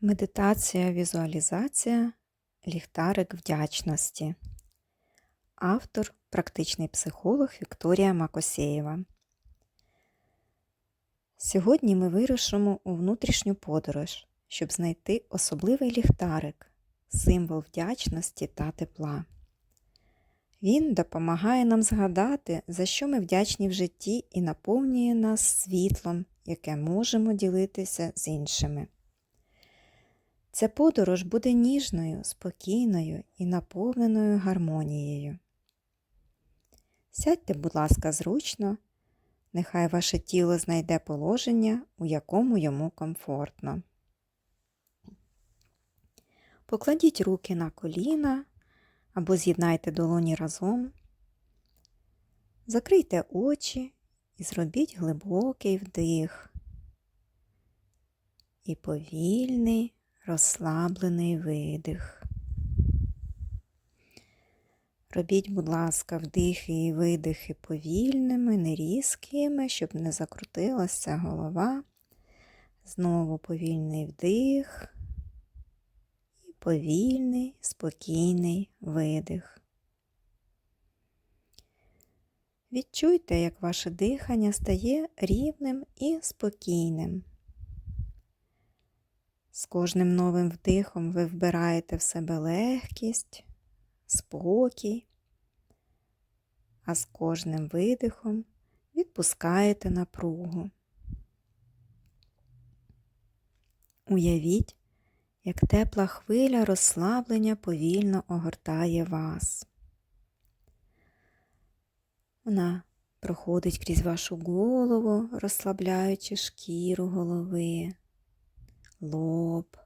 Медитація, візуалізація, ліхтарик вдячності. Автор практичний психолог Вікторія Макосєєва. Сьогодні ми вирушимо у внутрішню подорож, щоб знайти особливий ліхтарик, символ вдячності та тепла. Він допомагає нам згадати, за що ми вдячні в житті і наповнює нас світлом, яке можемо ділитися з іншими. Ця подорож буде ніжною, спокійною і наповненою гармонією. Сядьте, будь ласка, зручно, нехай ваше тіло знайде положення, у якому йому комфортно. Покладіть руки на коліна або з'єднайте долоні разом. Закрийте очі і зробіть глибокий вдих і повільний розслаблений видих. Робіть, будь ласка, вдихи і видихи повільними, не різкими, щоб не закрутилася голова. Знову повільний вдих і повільний, спокійний видих. Відчуйте, як ваше дихання стає рівним і спокійним. З кожним новим вдихом ви вбираєте в себе легкість, спокій, а з кожним видихом відпускаєте напругу. Уявіть, як тепла хвиля розслаблення повільно огортає вас. Вона проходить крізь вашу голову, розслабляючи шкіру голови лоб,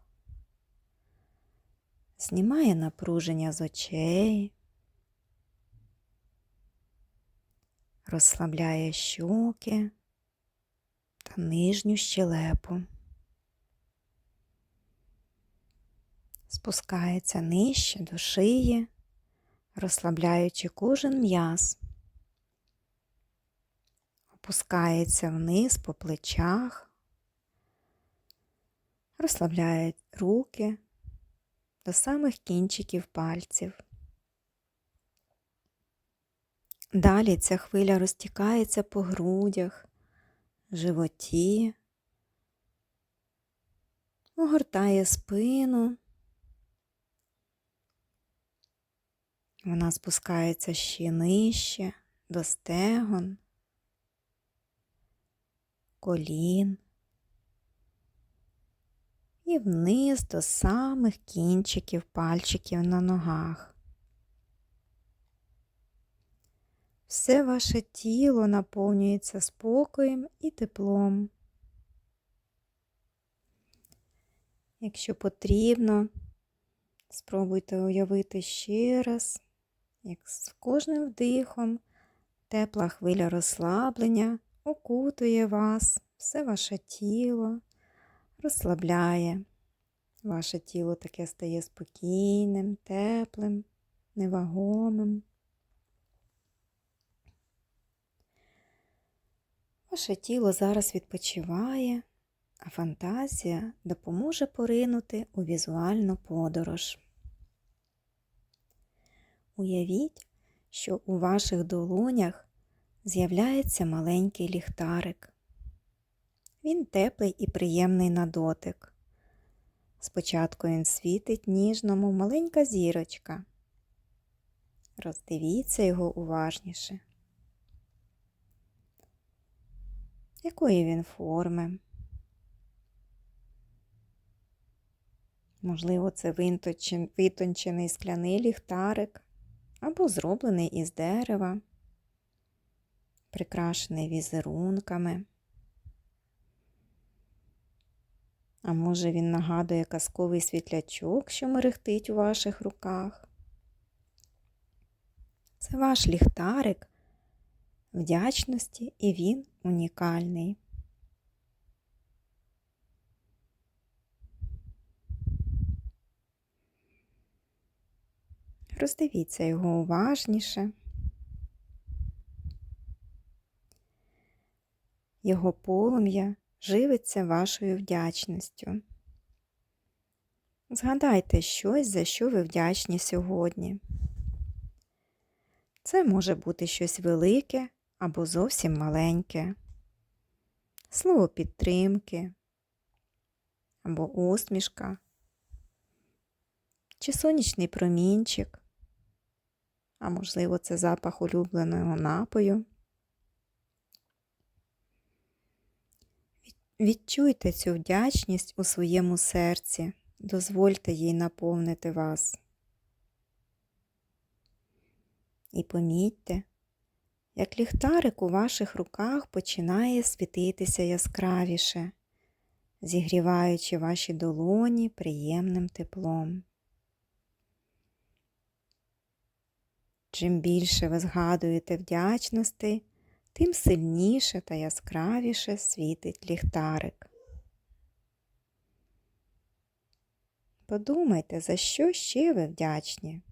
знімає напруження з очей, розслабляє щоки та нижню щелепу, спускається нижче до шиї, розслабляючи кожен м'яз. Опускається вниз по плечах, розслабляє руки до самих кінчиків пальців. Далі ця хвиля розтікається по грудях, животі, огортає спину. Вона спускається ще нижче до стегон, колін і вниз до самих кінчиків пальчиків на ногах. Все ваше тіло наповнюється спокоєм і теплом. Якщо потрібно, спробуйте уявити ще раз, як з кожним вдихом тепла хвиля розслаблення окутує вас, все ваше тіло розслабляє. Ваше тіло таке стає спокійним, теплим, невагомим. Ваше тіло зараз відпочиває, а фантазія допоможе поринути у візуальну подорож. Уявіть, що у ваших долонях з'являється маленький ліхтарик. Він теплий і приємний на дотик. Спочатку він світить ніжно, мов маленька зірочка. Роздивіться його уважніше. Якої він форми? Можливо, це витончений скляний ліхтарик або зроблений із дерева, прикрашений візерунками. А може він нагадує казковий світлячок, що мерехтить у ваших руках? Це ваш ліхтарик вдячності і він унікальний. Роздивіться його уважніше. Його полум'я живиться вашою вдячністю. Згадайте щось, за що ви вдячні сьогодні. Це може бути щось велике або зовсім маленьке, слово підтримки або усмішка, чи сонячний промінчик, а можливо, це запах улюбленого напою. Відчуйте цю вдячність у своєму серці, дозвольте їй наповнити вас. І помітьте, як ліхтарик у ваших руках починає світитися яскравіше, зігріваючи ваші долоні приємним теплом. Чим більше ви згадуєте вдячностей, тим сильніше та яскравіше світить ліхтарик. Подумайте, за що ще ви вдячні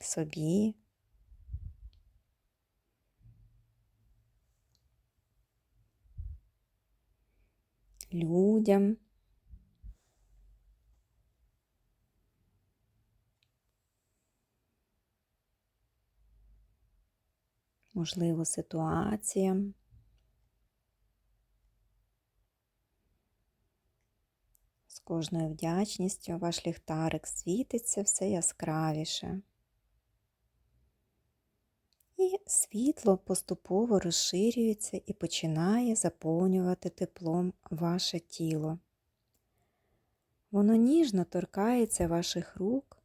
собі. Людям. Можливо, ситуаціям. З кожною вдячністю ваш ліхтарик світиться все яскравіше. І світло поступово розширюється і починає заповнювати теплом ваше тіло. Воно ніжно торкається ваших рук,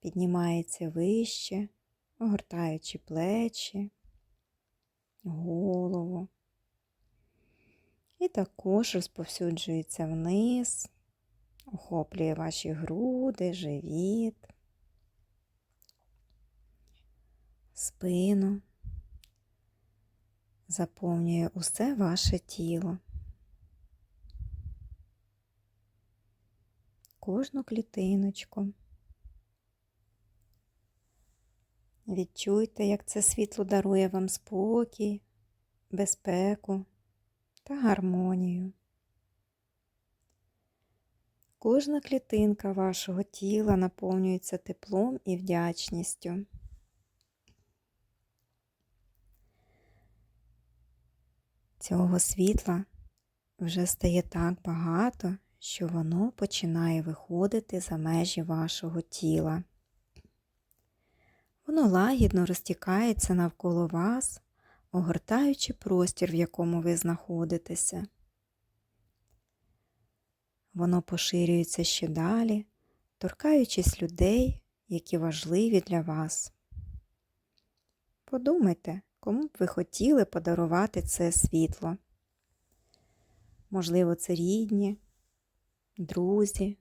піднімається вище, огортаючи плечі, голову. І також розповсюджується вниз, охоплює ваші груди, живіт, спину, заповнює усе ваше тіло, кожну клітиночку. Відчуйте, як це світло дарує вам спокій, безпеку та гармонію. Кожна клітинка вашого тіла наповнюється теплом і вдячністю. Цього світла вже стає так багато, що воно починає виходити за межі вашого тіла. Воно лагідно розтікається навколо вас, огортаючи простір, в якому ви знаходитеся. Воно поширюється ще далі, торкаючись людей, які важливі для вас. Подумайте, кому б ви хотіли подарувати це світло. Можливо, це рідні, друзі,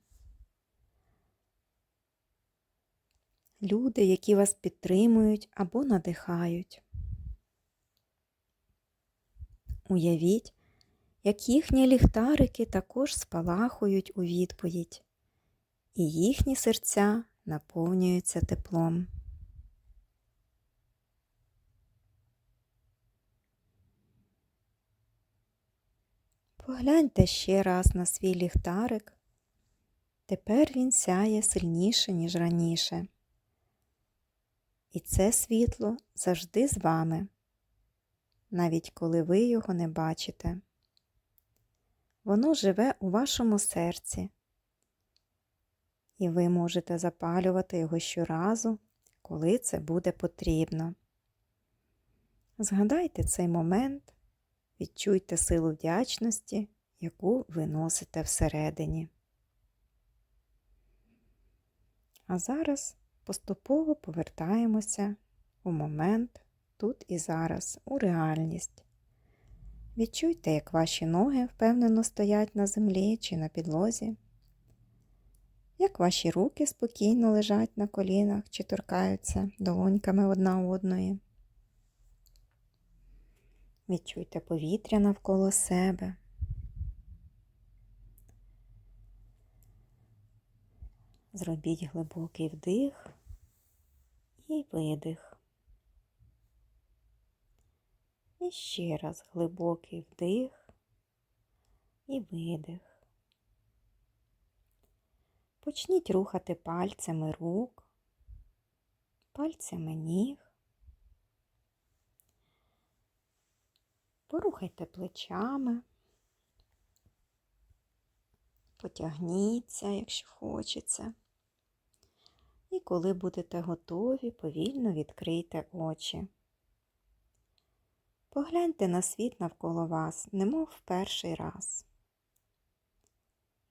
люди, які вас підтримують або надихають. Уявіть, як їхні ліхтарики також спалахують у відповідь, і їхні серця наповнюються теплом. Погляньте ще раз на свій ліхтарик. Тепер він сяє сильніше, ніж раніше. І це світло завжди з вами, навіть коли ви його не бачите. Воно живе у вашому серці, і ви можете запалювати його щоразу, коли це буде потрібно. Згадайте цей момент, відчуйте силу вдячності, яку ви носите всередині. А зараз поступово повертаємося у момент тут і зараз, у реальність. Відчуйте, як ваші ноги впевнено стоять на землі чи на підлозі, як ваші руки спокійно лежать на колінах чи торкаються долоньками одна одної. Відчуйте повітря навколо себе. Зробіть глибокий вдих і видих. І ще раз глибокий вдих і видих. Почніть рухати пальцями рук, пальцями ніг. Порухайте плечами, потягніться, якщо хочеться. І коли будете готові, повільно відкрийте очі. Погляньте на світ навколо вас, немов в перший раз.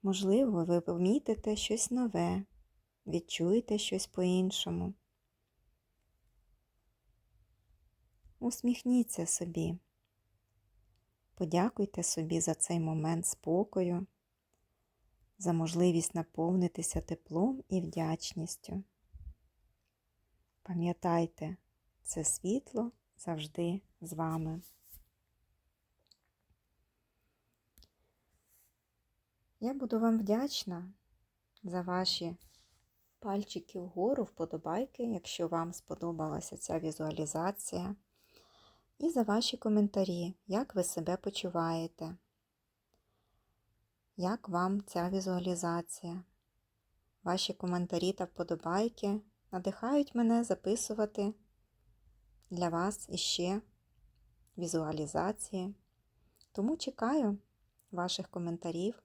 Можливо, ви помітите щось нове, відчуєте щось по-іншому. Усміхніться собі. Подякуйте собі за цей момент спокою, за можливість наповнитися теплом і вдячністю. Пам'ятайте, це світло завжди з вами. Я буду вам вдячна за ваші пальчики вгору, вподобайки, якщо вам сподобалася ця візуалізація, і за ваші коментарі, як ви себе почуваєте, як вам ця візуалізація. Ваші коментарі та вподобайки надихають мене записувати для вас іще візуалізації. Тому чекаю ваших коментарів.